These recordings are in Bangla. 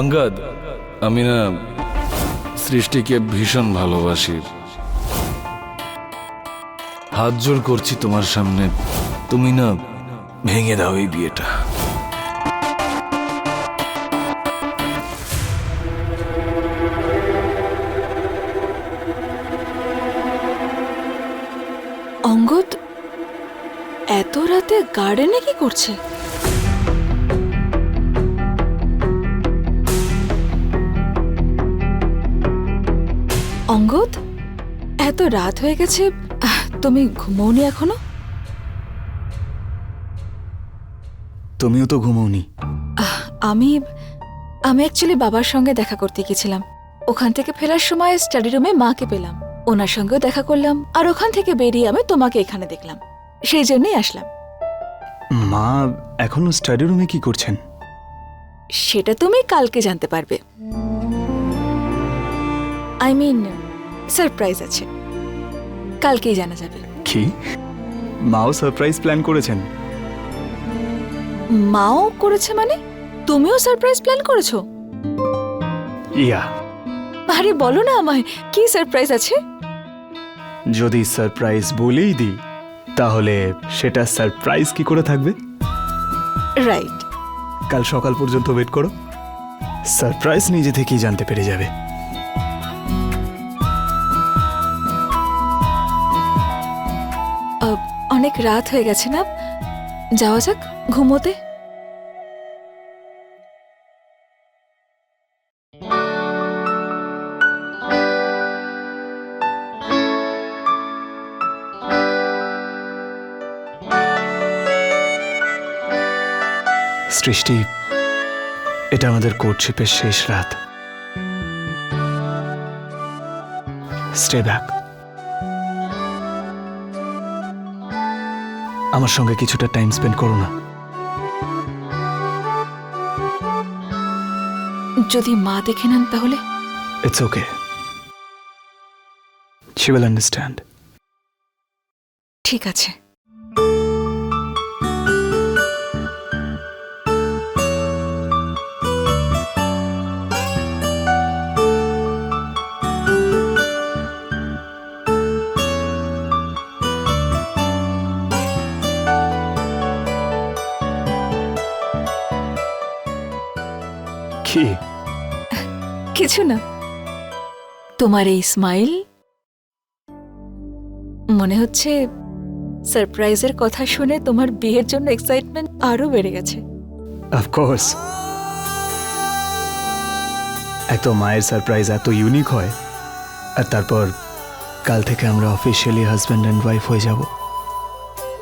অঙ্গাদ, আমি না সৃষ্টিকে ভীষণ ভালোবাসি। হাত জোর করছি তোমার সামনে, তুমি না ভেঙে দাও এই বিয়েটা। অঙ্গদ, এত রাতে গার্ডেনে কি করছে? অঙ্গদ এত রাত হয়ে গেছে তুমি ঘুমোওনি এখনও? তুমিও তো ঘুমোওনি। আহ, আমি আমি অ্যাকচুয়ালি বাবার সঙ্গে দেখা করতে গেছিলাম। ওখান থেকে ফেরার সময় স্টাডি রুমে মাকে পেলাম। ওনার সঙ্গেও দেখা করলাম আর ওখান থেকে বেরিয়ে আমি তোমাকে এখানে দেখলাম। সেই জন্যই আসলাম। মা এখনও স্টাডি রুমে কি করছেন? সেটা তুমি কালকে জানতে পারবে। আই মিন সারপ্রাইজ আছে। কালকেই জানা যাবে। কি? মাও সারপ্রাইজ প্ল্যান করেছেন? মাও করেছে মানে? তুমিও সারপ্রাইজ প্ল্যান করেছ? ইয়া। আরে বলো না আমায় কি সারপ্রাইজ আছে? যদি সারপ্রাইজ বলেই দিই তাহলে সেটা সারপ্রাইজ কি করে থাকবে? রাইট। কাল সকাল পর্যন্ত ওয়েট করো। সারপ্রাইজ নিজে থেকেই জানতে পেরে যাবে। অনেক রাত হয়ে গেছে না? যাওয়া যাক, ঘুমোতে। সৃষ্টি, এটা আমাদের কোর্টশিপের শেষ রাত। স্টে ব্যাক আমার সঙ্গে কিছুটা টাইম স্পেন্ড করো না। যদি মা দেখে নেন তাহলে? It's okay she will understand ঠিক আছে। কিছু না। তোমার এই স্মাইল মনে হচ্ছে সারপ্রাইজের কথা শুনে তোমার বিয়ের জন্য এক্সাইটমেন্ট আরও বেড়ে গেছে। অফকোর্স এক তো মায়ের সারপ্রাইজ এত ইউনিক হয়। আর তারপর কাল থেকে আমরা অফিসিয়ালি হাজব্যান্ড অ্যান্ড ওয়াইফ হয়ে যাব।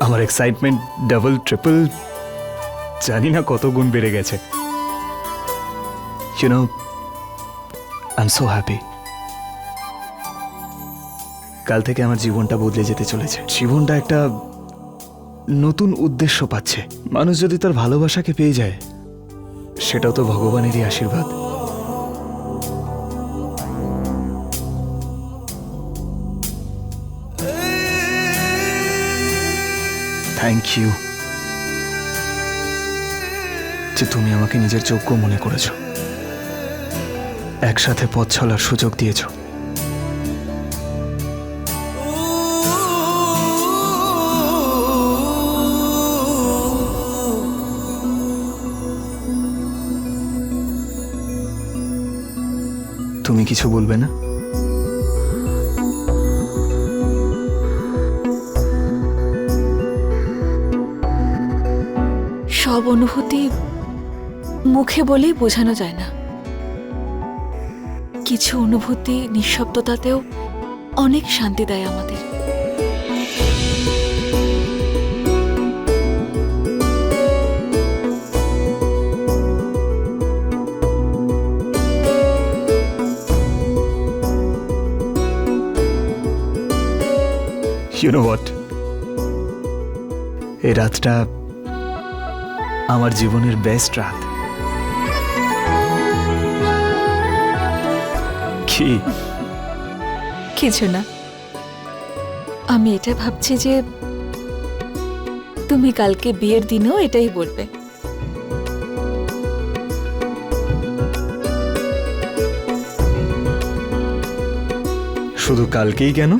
আমার এক্সাইটমেন্ট ডাবল ট্রিপল জানি না কত গুণ বেড়ে গেছে। You know I am so happy কাল থেকে আমার জীবনটা বদলে যেতে চলেছে। জীবনটা একটা নতুন উদ্দেশ্য পাচ্ছে। মানুষ যদি তার ভালোবাসাকে পেয়ে যায়, সেটাও তো ভগবানেরই আশীর্বাদ। থ্যাংক ইউ যে তুমি আমাকে নিজের যোগ্য মনে করেছ। একসাথে পথ চলার সুযোগ দিয়েছ। তুমি কিছু বলবে না? সব অনুভূতি মুখে বলেই বোঝানো যায় না। কিছু অনুভূতি নিঃশব্দতাতেও অনেক শান্তি দেয় আমাদের। ইউ নো এই রাতটা আমার জীবনের বেস্ট রাত। কি কিছু না। আমি এটা ভাবছি যে তুমি কালকে বিয়ের দিনেও এটাই বলবে। শুধু কালকেই কেন?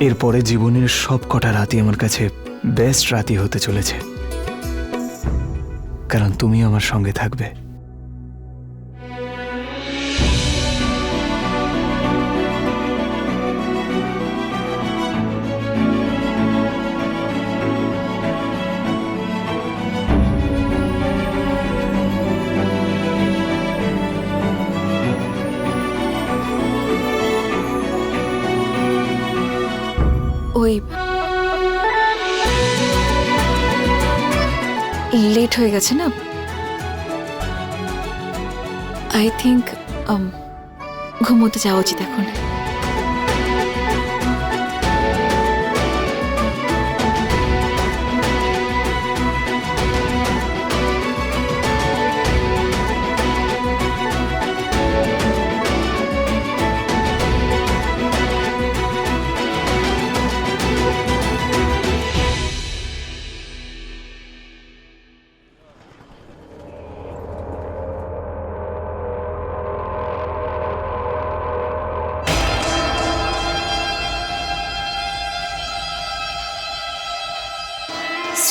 এরপরে জীবনের সব কটা রাতি আমার কাছে বেস্ট রাতই হতে চলেছে। কারণ তুমি আমার সঙ্গে থাকবে। লেট হয়ে গেছে না? আই থিঙ্ক ঘুমোতে যাওয়া উচিত এখন।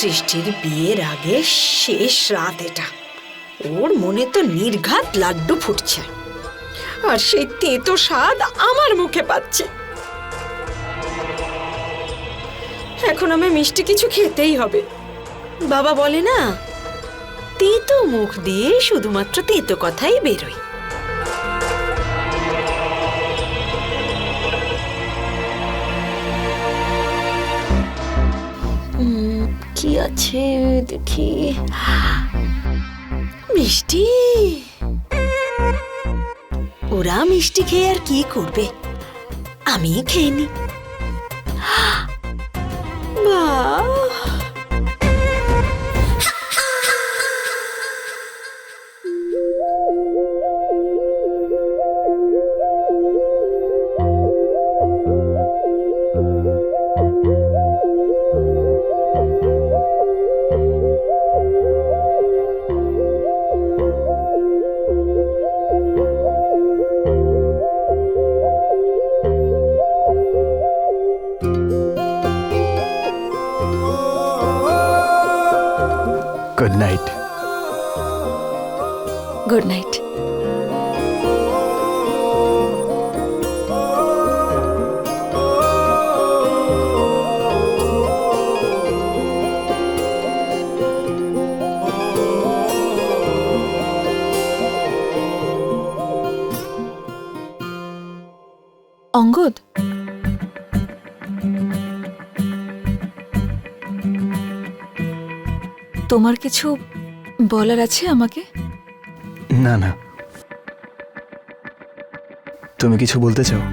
সৃষ্টির বিয়ের আগে শেষ রাত এটা। ওর মনে তো নির্ঘাত লাড্ডু ফুটছে। আর সেই তেতো স্বাদ আমার মুখে পাচ্ছে। এখন আমি মিষ্টি কিছু খেতেই হবে। বাবা বলে না, তেতো মুখ দিয়ে শুধুমাত্র তেতো কথাই বেরোয়। কি আছে দেখি। মিষ্টি? ওরা মিষ্টি খেয়ে আর কি করবে? আমি খেয়ে নি। বাহ! অঙ্গদ। তোমার কিছু বলার আছে আমাকে? না না। তুমি কিছু বলতে চাও?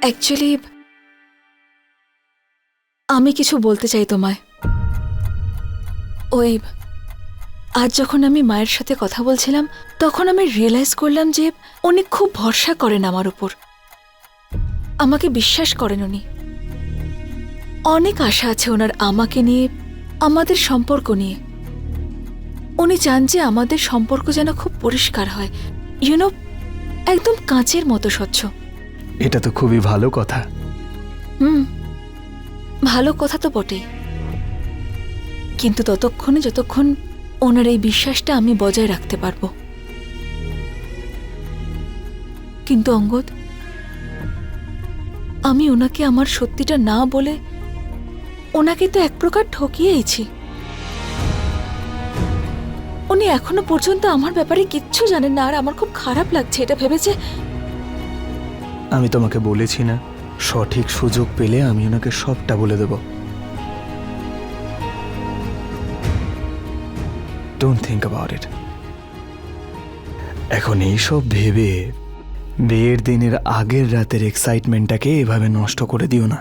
অ্যাকচুয়ালি আমি কিছু বলতে চাই তোমায়। ওই আজ যখন আমি মায়ের সাথে কথা বলছিলাম তখন আমি রিয়েলাইজ করলাম যে উনি খুব ভরসা করেন আমার উপর। আমাকে বিশ্বাস করেন উনি। অনেক আশা আছে ওনার আমাকে নিয়ে আমাদের সম্পর্ক নিয়ে। উনি চান যে আমাদের সম্পর্ক যেন খুব পরিষ্কার হয়। ইউনো একদম কাঁচের মতো স্বচ্ছ। এটা তো খুবই ভালো কথা। হুম। ভালো কথা তো বটেই। কিন্তু ততক্ষণে যতক্ষণ ওনার এই বিশ্বাসটা আমি বজায় রাখতে পারব। কিন্তু অঙ্গদ, আমি ওনাকে আমার সত্যিটা না বলে ওনাকে তো এক প্রকার ঠকিয়েইছি। উনি এখনও পর্যন্ত আমার ব্যাপারে কিচ্ছু জানেন না, আর আমার খুব খারাপ লাগছে, এটা ভেবেছে আমি তোমাকে বলেছি না। সঠিক সুযোগ পেলে আমি ওনাকে সবটা বলে দেব। ডোন্ট থিঙ্ক অ্যাবাউট ইট এখন এইসব ভেবে বিয়ের দিনের আগের রাতের এক্সাইটমেন্টটাকে এভাবে নষ্ট করে দিও না।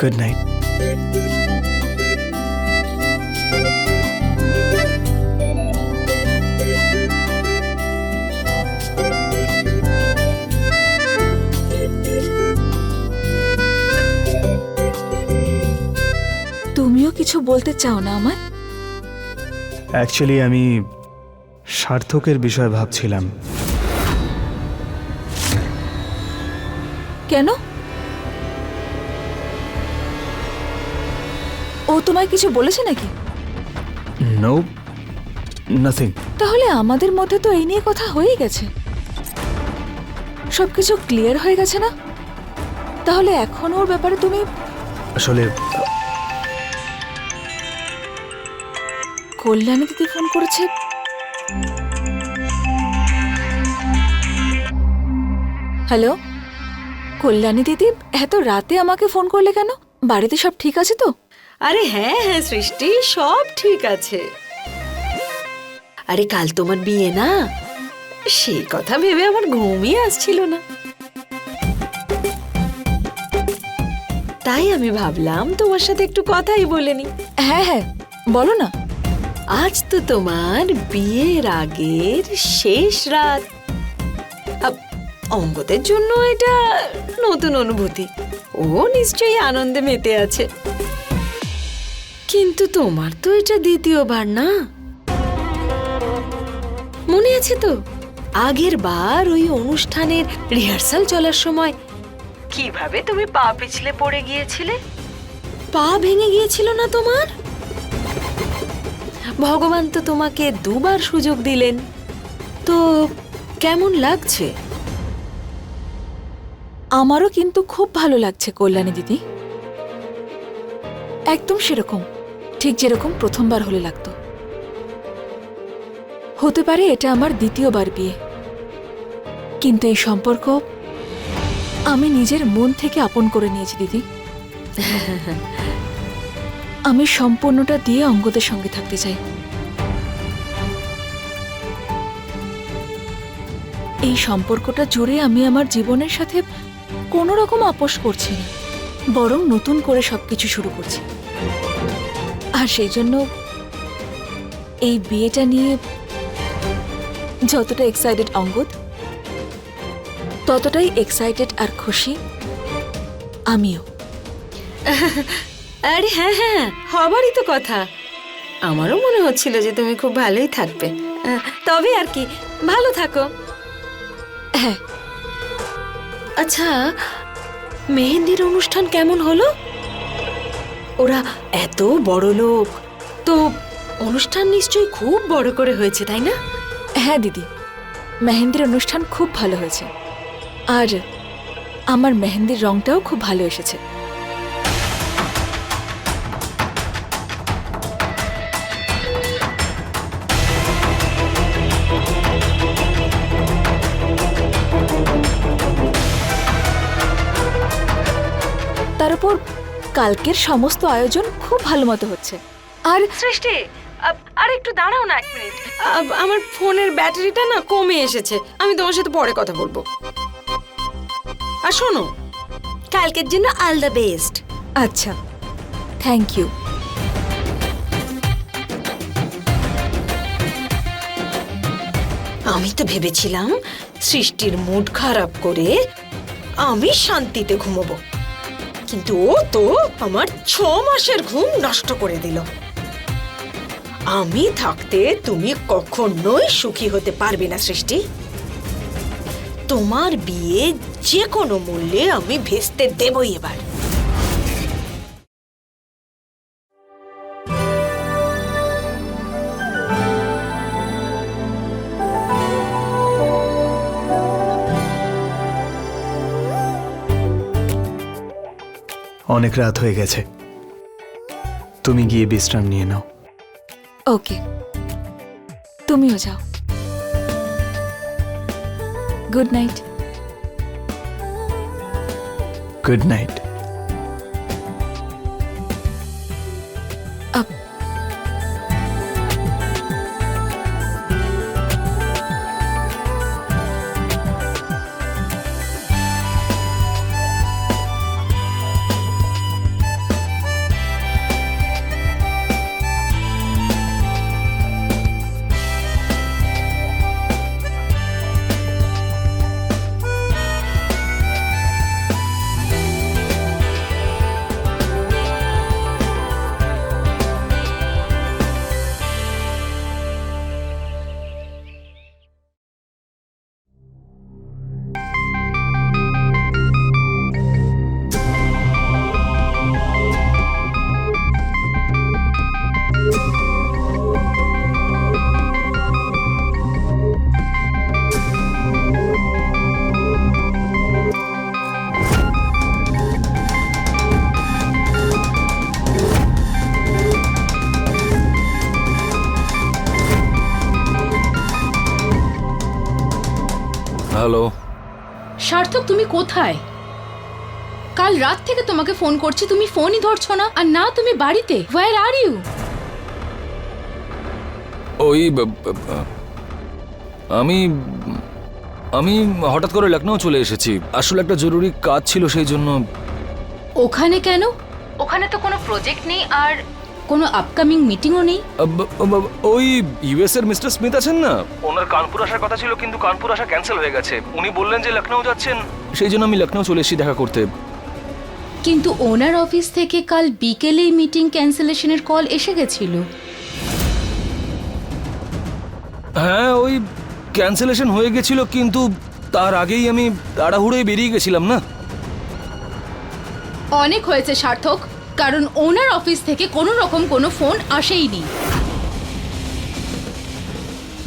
গুড নাইট কিছু বলতে চাও না আমায়? অ্যাকচুয়ালি আমি সার্থকের বিষয়ে ভাবছিলাম। কেন? ও তোমায় কিছু বলেছে নাকি? নো নাথিং তাহলে আমাদের মধ্যে তো এই নিয়ে কথা হয়েই গেছে। সবকিছু ক্লিয়ার হয়ে গেছে না? তাহলে এখন ওর ব্যাপারে তুমি আসলে কল্যাণী দিদি ফোন করেছে? হ্যালো? কল্যাণী দিদি এত রাতে আমাকে ফোন করলে কেন? বাড়িতে সব ঠিক আছে তো? আরে হ্যাঁ হ্যাঁ সৃষ্টি সব ঠিক আছে। আরে কাল তোমার বিয়ে না? সেই কথা ভেবে আমার ঘুমই আসছিল না। তাই আমি ভাবলাম তোমার সাথে একটু কথাই বলে নি। হ্যাঁ হ্যাঁ বলো না। আজ তো তোমার বিয়ের আগের শেষ রাত। অঙ্গদের জন্য এটা নতুন অনুভূতি। ও নিশ্চয়ই আনন্দে মেতে আছে। কিন্তু তোমার তো এটা দ্বিতীয়বার না? মনে আছে তো? আগের বার ওই অনুষ্ঠানের রিহার্সাল চলার সময় কীভাবে তুমি পা পিছলে পড়ে গিয়েছিলে? পা ভেঙে গিয়েছিল না তোমার? ভগবান তো তোমাকে দুবার সুযোগ দিলেন। তো কেমন লাগছে? আমারও কিন্তু খুব ভালো লাগছে কল্যাণী দিদি। একদম সেরকম, ঠিক যেরকম প্রথমবার হলে লাগতো। হতে পারে এটা আমার দ্বিতীয়বার বিয়ে। কিন্তু এই সম্পর্ক আমি নিজের মন থেকে আপন করে নিয়েছি দিদি। আমি সম্পূর্ণটা দিয়ে অঙ্গদের সঙ্গে থাকতে চাই। এই সম্পর্কটা জুড়ে আমি আমার জীবনের সাথে কোনো রকম আপোষ করছি না, বরং নতুন করে সবকিছু শুরু করছি। আর সেই জন্য এই বিয়েটা নিয়ে যতটা এক্সাইটেড অঙ্গদ, ততটাই এক্সাইটেড আর খুশি আমিও। আরে হ্যাঁ হ্যাঁ হবারই তো কথা। আমারও মনে হচ্ছিল যে তুমি খুব ভালোই থাকবে। তবে আর কি, ভালো থাকো। হ্যাঁ। আচ্ছা মেহেন্দির অনুষ্ঠান কেমন হলো? ওরা এত বড় লোক। তো অনুষ্ঠান নিশ্চয়ই খুব বড় করে হয়েছে, তাই না? হ্যাঁ দিদি। মেহেন্দির অনুষ্ঠান খুব ভালো হয়েছে। আর আমার মেহেন্দির রংটাও খুব ভালো এসেছে। তার উপর কালকের সমস্ত আয়োজন খুব ভালো মতো হচ্ছে। আর সৃষ্টি আর একটু দাঁড়াও না এক মিনিট। আমার ফোনের ব্যাটারিটা না কমে এসেছে। আমি তোমার সাথে পরে কথা বলব। আর শোনো কালকের জন্য অল দ্য বেস্ট আচ্ছা থ্যাংক ইউ আমি তো ভেবেছিলাম সৃষ্টির মুড খারাপ করে আমি শান্তিতে ঘুমোবো। কিন্তু ও তো আমার ছ মাসের ঘুম নষ্ট করে দিল। আমি থাকতে তুমি কখনোই সুখী হতে পারবে না, সৃষ্টি। তোমার বিয়ে যে কোনো মূল্যে আমি ভেস্তে দেবই এবার। অনেক রাত হয়ে গেছে। তুমি গিয়ে বিশ্রাম নিয়ে নাও। ওকে। তুমিও যাও। Good night. Good night. তুমি কোথায়? কাল রাত থেকে তোমাকে ফোন করছি তুমি ফোনই ধরছো না। আর না তুমি বাড়িতে। ওয়ার আর ইউ ওই আমি আমি হঠাৎ করে লখনৌ চলে এসেছি। আসলে একটা জরুরি কাজ ছিল সেই জন্য ওখানে কেন? ওখানে তো কোনো প্রজেক্ট নেই আর কোনো আপকামিং মিটিংও নেই? ওই ইউএস এর মিস্টার স্মিথ আছেন না? ওনার কানপুর আসার কথা ছিল কিন্তু কানপুর আসা ক্যান্সেল হয়ে গেছে। উনি বললেন যে লখনৌ যাচ্ছেন। সেই জন্য আমি লখনৌ চলে এসেছি দেখা করতে। কিন্তু ওনার অফিস থেকে কাল বিকেলেই মিটিং ক্যান্সেলেশনের কল এসে গেছিল। হ্যাঁ ওই ক্যান্সেলেশন হয়ে গেছিল কিন্তু তার আগেই আমি তাড়াহুড়োয় বেরিয়ে গেছিলাম না? অনেক হয়েছে সার্থক। কারণ ওনার অফিস থেকে কোনো রকম কোনো phone আসেইনি।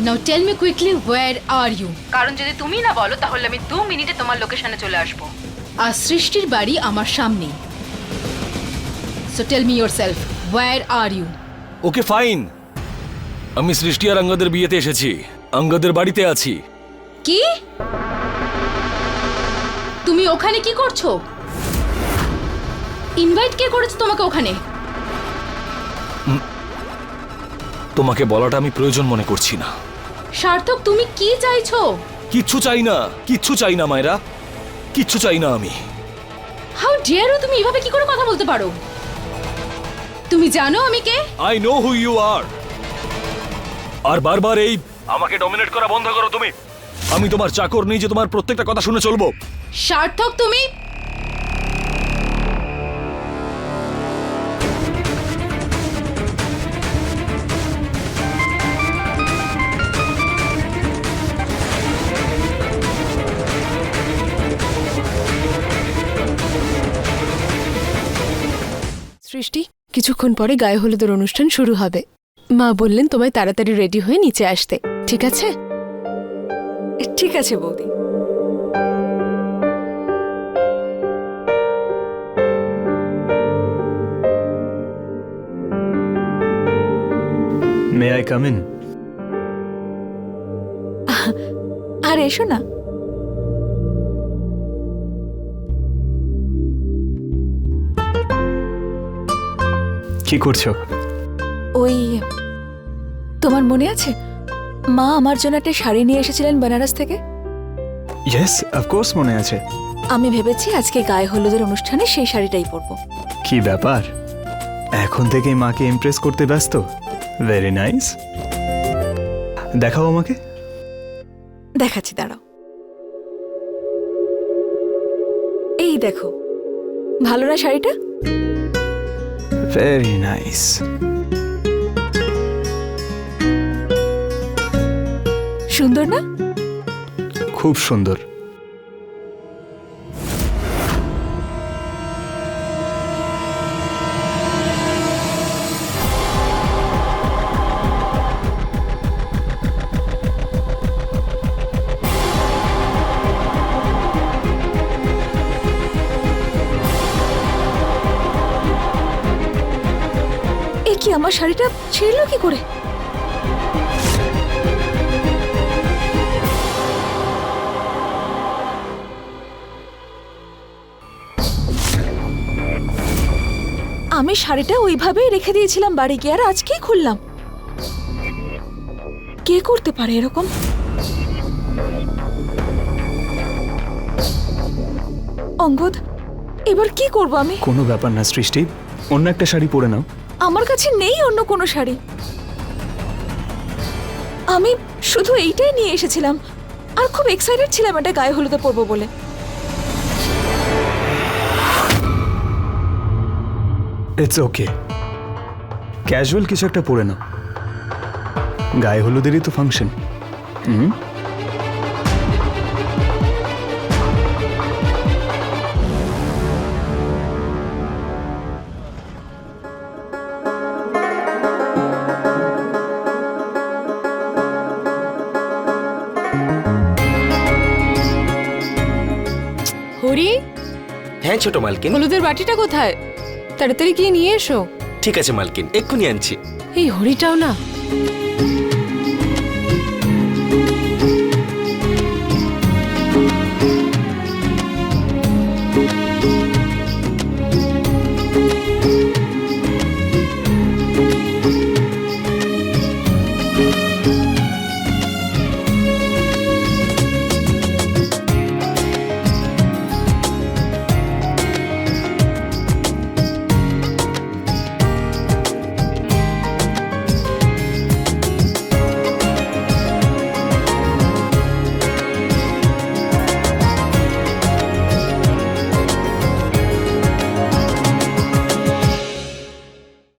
Now tell me quickly where are you কারণ যদি তুমি না বলো তাহলে আমি দু মিনিটে তোমার লোকেশনে চলে আসব। আর সৃষ্টির বাড়ি আমার সামনে। So tell me yourself where are you okay fine আমি সৃষ্টি আর অঙ্গদের বিয়েতে এসেছি। অঙ্গদের বাড়িতে আছি। কি? তুমি ওখানে কি করছ? ইনভাইট কে করেছে তোমাকে ওখানে? তোমাকে বলাটা আমি প্রয়োজন মনে করছি না। সার্থক তুমি কি চাইছো? কিচ্ছু চাই না কিচ্ছু চাই না মায়েরা। কিচ্ছু চাই না আমি। হাউ ডিয়ারও তুমি এভাবে কি করে কথা বলতে পারো? তুমি জানো আমি কে? I know who you are আর বারবার এই আমাকে ডমিনেট করা বন্ধ করো তুমি। আমি তোমার চাকর নেই যে তোমার প্রত্যেকটা কথা শুনে চলবো। সার্থক তুমি কিছুক্ষণ পরে গায়ে হলুদের অনুষ্ঠান শুরু হবে। মা বললেন তোমায় তাড়াতাড়ি রেডি হয়ে নিচে আসতে। ঠিক আছে? ঠিক আছে বৌদি। মে আই কাম ইন আর এসো না। কি করছ? ওই তোমার মনে আছে? মা আমার জন্য একটা শাড়ি নিয়ে এসেছিলেন বেনারস থেকে? ইয়েস অফকোর্স মনে আছে। আমি ভেবেছি আজকে গায়ে হলুদের অনুষ্ঠানে সেই শাড়িটাই পরবো। কি ব্যাপার? এখন থেকেই মাকে ইমপ্রেস করতে ব্যস্ত? ভেরি নাইস দেখাও আমাকে। দেখাচ্ছি দাঁড়াও। এই দেখো ভালো না শাড়িটা? ভেরি নাইস সুন্দর না? খুব সুন্দর। কি আমার শাড়িটা ছিঁড়লো কি করে? আমি শাড়িটা ওইভাবেই রেখে দিয়েছিলাম বাড়ি গিয়ে, আর আজকেই খুললাম। কে করতে পারে এরকম? অঙ্গদ, এবার কি করব আমি? কোনো ব্যাপার না, সৃষ্টি। অন্য একটা শাড়ি পরে নাও। আমার কাছে নেই অন্য কোনো শাড়ি। আমি শুধু এইটাই নিয়ে এসেছিলাম। আর খুব এক্সাইটেড ছিলাম এটা গায়ে হলুদে পরবো বলে। ইটস ওকে ক্যাজুয়াল কিছু একটা পরে নাও। গায়ে হলুদেরই তো ফাংশন হুম? হ্যাঁ ছোট মালকিন। হলুদের বাটিটা কোথায়? তাড়াতাড়ি গিয়ে নিয়ে এসো। ঠিক আছে মালকিন এক্ষুনি আনছি। এই হরিটাও না।